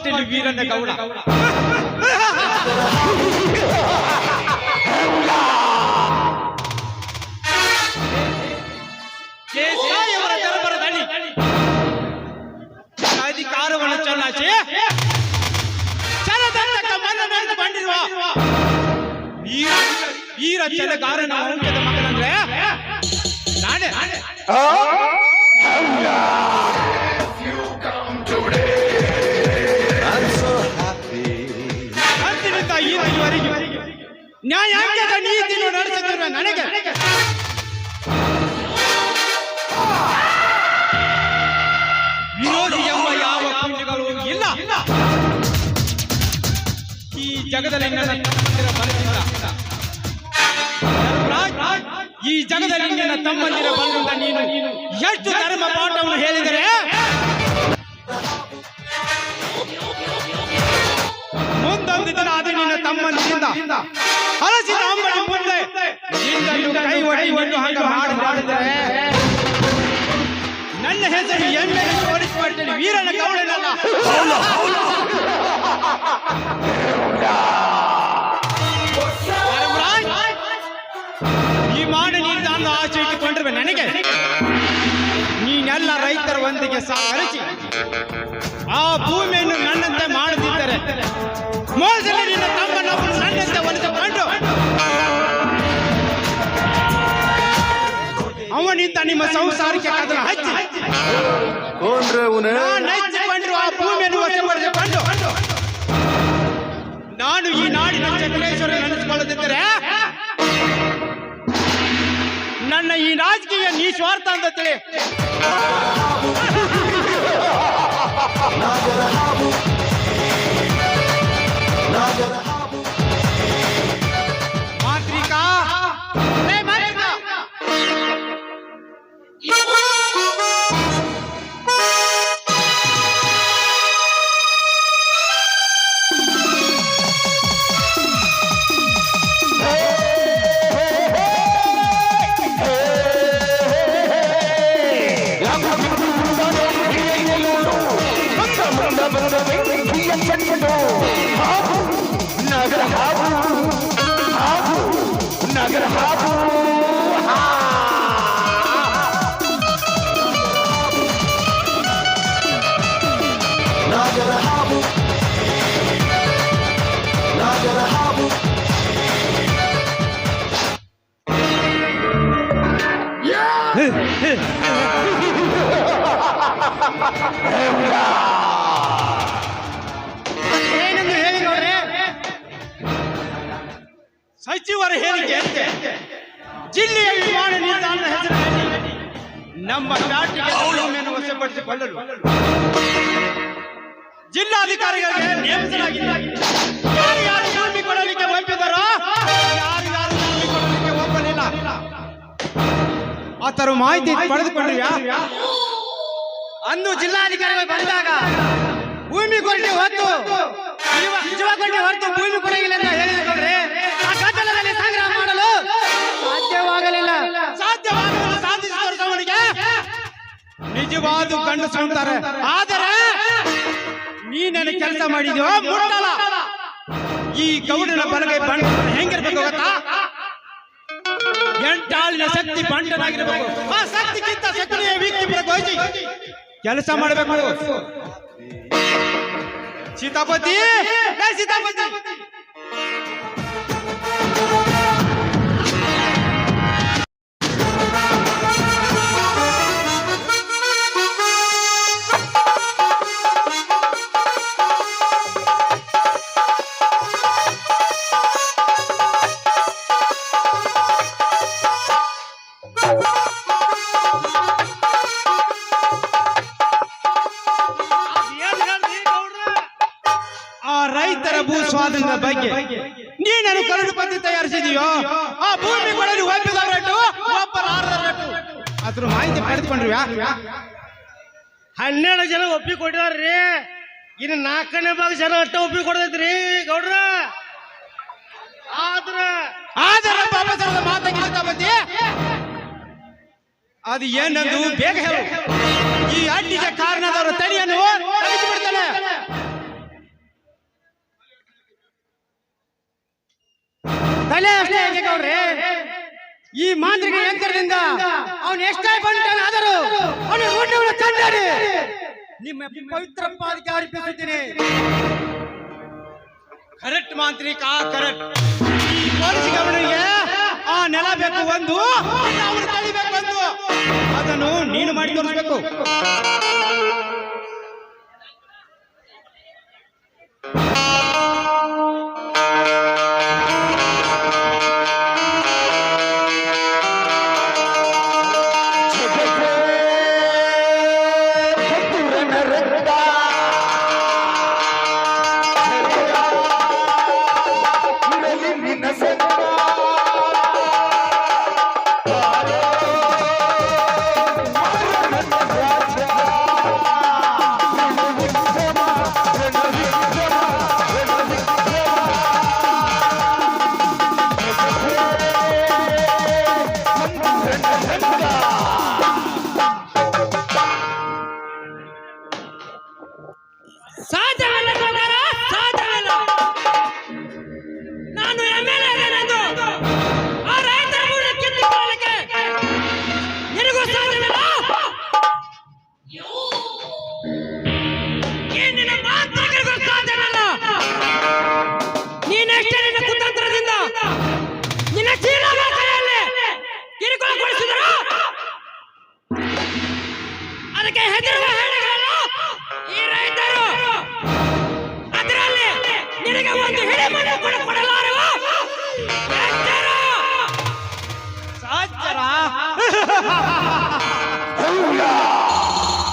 ಪಾಟೀಲ್ ವೀರಣ್ಣ ಗೌಡ ಕೇಶಾಯವರ ದರಬರದಲ್ಲಿ ಅಧಿಕಾರವನ್ನು ಚಲಾಯಿಸಿ ಚಲದಂಡಕ ಮನ್ನಣೆಯನ್ನು ಬಂದಿರುವ ವೀರ ವೀರ ಚಲಗಾರನ ವಂಶದ ಮಗನಂದ್ರೆ ನಾನೇ ನ್ಯಾಯಾಂಗದ ನೀತಿಯನ್ನು ನಡೆಸುತ್ತಿರುವ ನನಗೆ ವಿರೋಧಿ ಎಂಬ ಯಾವ ಪುಣ್ಯಗಳು ಇಲ್ಲ. ಈ ಜಗದಲ್ಲಿ ನನ್ನ ತಮ್ಮಂದಿರ ಬಲದಿಂದ ಧರ್ಮರಾಜ್, ಈ ಜಗದಲ್ಲಿ ನನ್ನ ತಮ್ಮಂದಿರ ಬಲದಿಂದ ನೀನು ಎಷ್ಟು ಧರ್ಮ ಪಾಠವನ್ನು ಹೇಳಿದರೆ ಮುಂದೊಂದು ದಿನ ಅದು ನಿನ್ನ ತಮ್ಮನಿಂದ. ಅಲಸಿದ ಮುಂದೆ. ಕೈ ಒಡೆಯುವನ್ನು ಹಂಗ ಮಾಡಿ ಮಾಡಿದರೆ ನನ್ನ ಹೆಸರು ಎಮ್ಮೆ ಮಾಡ್ತೇನೆ ವೀರನ ಗೌಡನಲ್ಲ. ಈ ಮಾಡಿ ನೀನು ಆಸೆ ಇಟ್ಟುಕೊಂಡಿರುವೆ ನನಗೆ. ನೀನೆಲ್ಲ ರೈತರ ಒಂದಿಗೆ ಸಹಕರಿಸಿ ಆ ಭೂಮಿಯನ್ನು ನನ್ನಂತೆ ಮಾಡದಿದ್ದರೆ ಮೋಸದಲ್ಲಿ ನಿನ್ನ ತಮ್ಮನವನ್ನು ನನ್ನಂತೆ ಒಲಿಸಿಕೊಂಡು ಅವನಿಂದ ನಿಮ್ಮ ಸಂಸಾರಕ್ಕೆ ಕದನ ಹಚ್ಚಿ. ಹಚ್ಚಿಕೊಂಡಿರುವ ಆ ಭೂಮಿಯನ್ನು ವಶಪಡಿಸಿಕೊಂಡು ನಾನು ಈ ನಾಡಿನ ಚಕ್ರೇಶ್ವರ ನೆನೆಸಿಕೊಳ್ಳದಿದ್ದರೆ ನನ್ನ ಈ ರಾಜಕೀಯ ನೀ ಸ್ವಾರ್ಥ ಅಂತ ತಿಳಿ. ಮಾಂತ್ರಿಕ ಏನೆಂದು ಹೇಳಿ ನೋಡ್ರಿ ಸಚಿವರ ಹೇಳಿಕೆ ಅಂತೆ ಜಿಲ್ಲೆಯ ವಿಮಾನ ನಿಲ್ದಾಣದ ಹೆಸರಿನಲ್ಲಿ ನಮ್ಮ ಬ್ಯಾಟಿಗೆ ಸೌಲಭ್ಯವನ್ನು ವಶಪಡಿಸಿಕೊಳ್ಳಲು ಜಿಲ್ಲಾಧಿಕಾರಿಗಳಿಗೆ ನೇಮಿಸಲಾಗಿದೆ. ಆತರ ಮಾಹಿತಿ ಪಡೆದುಕೊಂಡಿವ್ಯಾ ಅಂದು ಜಿಲ್ಲಾಧಿಕಾರಿಗಳು ಬಂದಾಗ ಭೂಮಿ ಕೊರತೆ ಹೊತ್ತು ಜೀವ ಹೊರತು ಭೂಮಿ ಕೊಡಗಿಲ್ಲ ಅಂತ ಹೇಳಿದ್ರೆ ಆ ಗದ್ದಲದಲ್ಲಿ ಸಂಗ್ರಹ ಮಾಡಲು ಸಾಧ್ಯವಾಗಲಿಲ್ಲ. ಸಾಧ್ಯವಾಗಲಿಲ್ಲ ಸಾಧಿಸಿದವರಿಗೆ ನಿಜವಾದ ಕಂಡು ಸಂತಾರೆ. ಆದರೆ ನೀ ನನಗೆ ಕೆಲಸ ಮಾಡಿದ್ಯೋ, ಮುಟ್ಟಲ್ಲ. ಈ ಗೌಡನ ಬಲಗೈ ಬಂಡ ಹೆಂಗಿರ್ಬೇಕು ಗೊತ್ತಾ? ಎಂಟಾಳಿನ ಶಕ್ತಿ ಬಂಡನಾಗಿರ್ಬೇಕು. ಆ ಶಕ್ತಿಗಿಂತ ಶಕ್ತಿಯ ವ್ಯಕ್ತಿ ಪ್ರಗೋಜಿ ಕೆಲಸ ಮಾಡಬೇಕು. ಸೀತಾಪತಿ ಸೀತಾಪತಿ. ಹನ್ನೆರಡು ಜನ ಒಪ್ಪಿ ಕೊಟ್ಟಿದಾರ್ರಿ. ಇನ್ನು ನಾಲ್ಕನೇ ಭಾಗ ಜನ ಅಟ್ಟ ಒಪ್ಪಿ ಕೊಡತೈತ್ರಿ, ಗೌಡ್ರ. ಆದ್ರ ಆದ್ರ ಅದು ಏನಂದು ಬೇಗ ಹೇಳು. ಈ ಅಡ್ಡಿಗೆ ಕಾರಣದವರು ತಡಿಯನ್ನು ಈ ಮಾಂತ್ರಿಕ ಯಂತ್ರದಿಂದ ಅವನು ಎಷ್ಟೇ ಬಂಟನಾದರೂ ನಿಮ್ಮ ಪವಿತ್ರ ಪಾದಕ್ಕೆ ಅರ್ಪಿಸುತ್ತೇನೆ. ಕರೆಕ್ಟ್ ಮಾಂತ್ರಿಕ ಕರೆಕ್ಟ್. ಈ ಪೊಲೀಸ್ ಅವನಿಗೆ ಆ ನೆಲ ಬೇಕು ಒಂದು ಒಂದು ಅದನ್ನು ನೀನು ಮಾಡಿ ತೋರಿಸ್ಬೇಕು.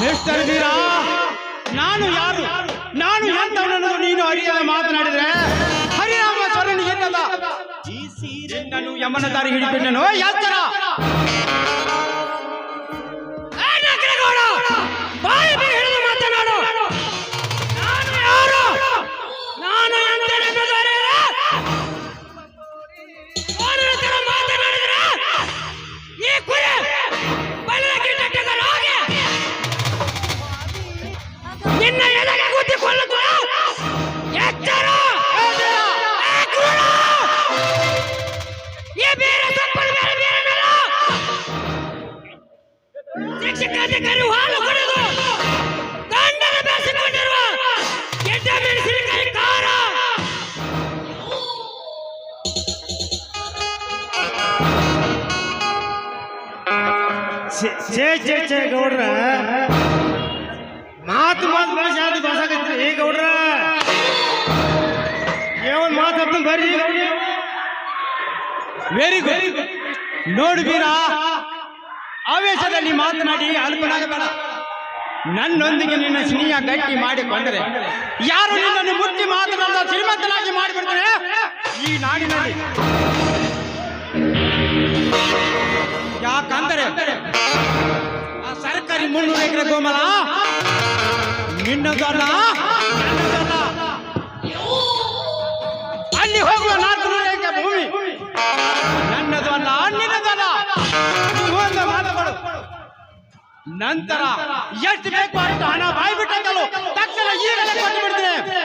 ಮಿಸ್ಟರ್ ನಾನು ಯಾರು? ನಾನು ಎಂತವನನ್ನು ನೀನು ಅರಿಯದೆ ಮಾತನಾಡಿದ್ರೆ? ಸ್ವರಣ ಎನ್ನಲ್ಲ ನಿನ್ನನ್ನು ಯಮನ ದಾರಿ ಹಿಡಿಬಿಟ್ಟನು ಎತ್ತರ ಛೇ ಛೇ ಚೇ ಗೌಡ್ರ. ಮಾತು ಮಾತು ಭಾಷೆ ಅದು ಭಾಷಾಕತ್ರಿ. ಏ, ಗೌಡ್ರ. ಏವನ್ ಮಾತಾಡ್ತ ಬರ್ರಿ. ವೆರಿ ಗುಡ್ ನೋಡು ಆವೇಶದಲ್ಲಿ ಮಾತನಾಡಿ ಅಲ್ಪನಾಗಬೇಡ ನನ್ನೊಂದಿಗೆ ನಿನ್ನ ಸ್ನೇಹ ಗಟ್ಟಿ ಮಾಡಿಕೊಂಡರೆ ಯಾರು ನಿನ್ನನ್ನು ಮುಟ್ಟಿ ಮಾತನಾಡ ಶ್ರೀಮಂತನಾಗಿ ಮಾಡಿಬಿಡ್ತಾರೆ ಈ ನಾಡಿನಲ್ಲಿ. ಯಾಕಂದರೆ ಸರ್ಕಾರಿ ಮುನ್ನೂರು ಎಕರೆ ಗೋಮಲ ನಿನ್ನದಲ್ಲ. ಅಲ್ಲಿ ಹೋಗುವ ನಾಲ್ಕು ನೂರು ಎಕರೆ ಭೂಮಿ. ನನ್ನದು ನಿನ್ನದಲ್ಲ ನಂತರ ಎಷ್ಟು ಬೇಕು ಅಷ್ಟು ಹಣ ಬಾಯಿ ಬಿಟ್ಟು ತಕ್ಷಣ ಈಗಲೇ ಕೊಟ್ಟು ಬಿಡ್ತೀನಿ.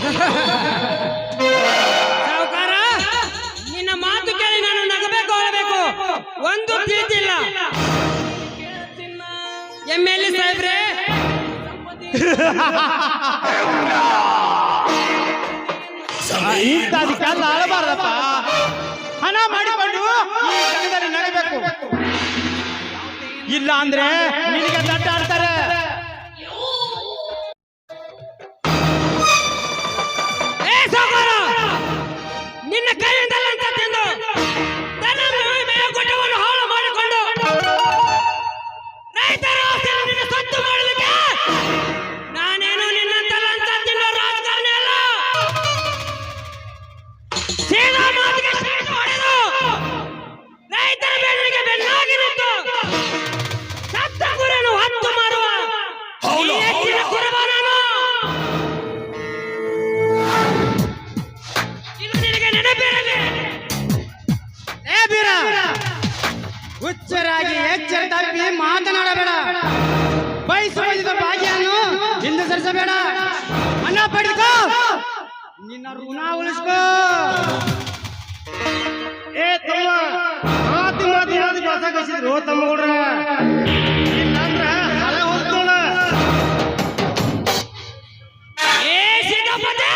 ಇಂಥದಕ್ಕೆಲ್ಲ ಅಳಬಾರ್ದಪ್ಪ ಹಣ ಮಾಡಿಕೊಂಡು ಈ ಜಗದಲ್ಲಿ ನಗಬೇಕು ಇಲ್ಲ ಅಂದ್ರೆ ನಿನಗೆ ದಡ್ಡ ಆಡ್ತಾರೆ. ನಿನ್ನ ಮುಖ್ಯವಾಗಿ ಎಚ್ಚರ ತಪ್ಪಿ ಮಾತನಾಡಬೇಡ. ಬಯಸುವ ಭಾಗ್ಯನ್ನು ಹಿಂದೆ ಸರಿಸಬೇಡ. ಹಣ ಪಡಿಕೋ ನಿನ್ನ ಋಣ ಉಳಿಸ್ಕೋ. ಏ ತಮ್ಮ ಮಾತು ಮಾತು ಯಾವ್ದು ಕೆಲಸ ಕಳಿಸಿದ್ರು. ತಮ್ಮ ಹುಡ್ರ. ಇಲ್ಲಾಂದ್ರ ಹಲ ಏ ಸಿದ್ದಪ್ಪನೇ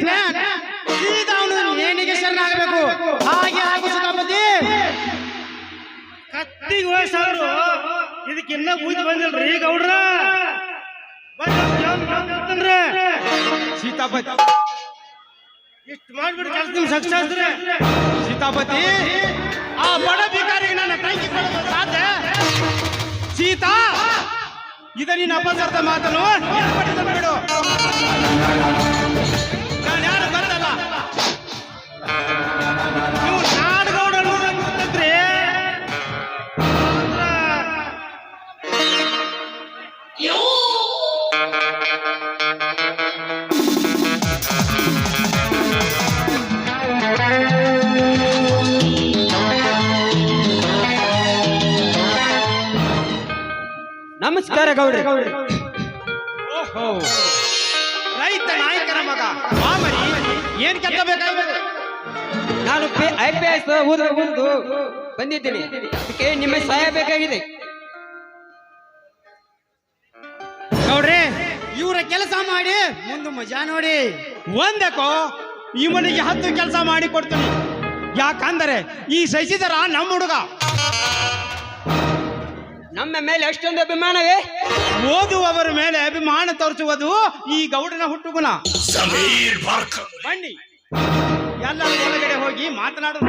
ಪ್ಲಾನ್ ಸೀದಾ ಅವನು ನೇಣಿಗೆ ಶರಣಾಗಬೇಕು ಹಾಗೆ ಆಗು ಸೀತಾಪತಿ ಕತ್ತಿಗೆ ವಯಸ್ಸಾದ್ರು ಇದಕ್ಕಿನ್ನ ಬೂದಿ ಬಂದಿಲ್ರಿ ಗೌಡ್ರ. ಬಂದ್ರೆ ಸೀತಾಪತಿ. ಇಷ್ಟು ಮಾಡ್ಬಿಟ್ಟು ಕೆಲಸ ನಿಮ್ ಸಕ್ಸಸ್ ಸೀತಾಪತಿ. ಆ ಬಡ ಭಿಕಾರಿಗೆ ನನ್ನ ತಂಗಿ ಕೊಡಲು ಸಾಧ್ಯ? ಸೀತಾ ಇದ ನಿನ್ನ ಅಪಸರ್ಧ ಮಾತನು ಬಿಡು ನಮಸ್ಕಾರ ಗೌಡ್ರಿ. ಓಹೋ. ರೈತ ನಾಯಕರ ಮಗ. ಮಾಮರಿ ಏನ್ ಕೆಲಸ ಬೇಕಾಗಿದೆ ನಾನು ಐ ಪಿ ಎಸ್ ಓದು ಓದು ಬಂದಿದ್ದೀನಿ. ಅದಕ್ಕೆ ನಿಮ್ಮ ಸಹಾಯ ಬೇಕಾಗಿದೆ. ನೋಡ್ರಿ ಇವರ ಕೆಲಸ ಮಾಡಿ ಮುಂದೆ ಮಜಾ ನೋಡಿ. ಒಂದಕ್ಕೋ ಇವನಿಗೆ ಹತ್ತು ಕೆಲಸ ಮಾಡಿ ಕೊಡ್ತೀನಿ. ಯಾಕಂದರೆ ಈ ಶಶಿಧರ ನಮ್ಮ ಹುಡುಗ. ನಮ್ಮ ಮೇಲೆ ಎಷ್ಟೊಂದು ಅಭಿಮಾನವೇ? ಓದುವವರ ಮೇಲೆ ಅಭಿಮಾನ ತೋರಿಸುವುದು ಈ ಗೌಡನ ಹುಟ್ಟುಗುಣ. ಬನ್ನಿ. ಎಲ್ಲರೂ ಒಳಗಡೆ ಹೋಗಿ ಮಾತನಾಡೋಣ.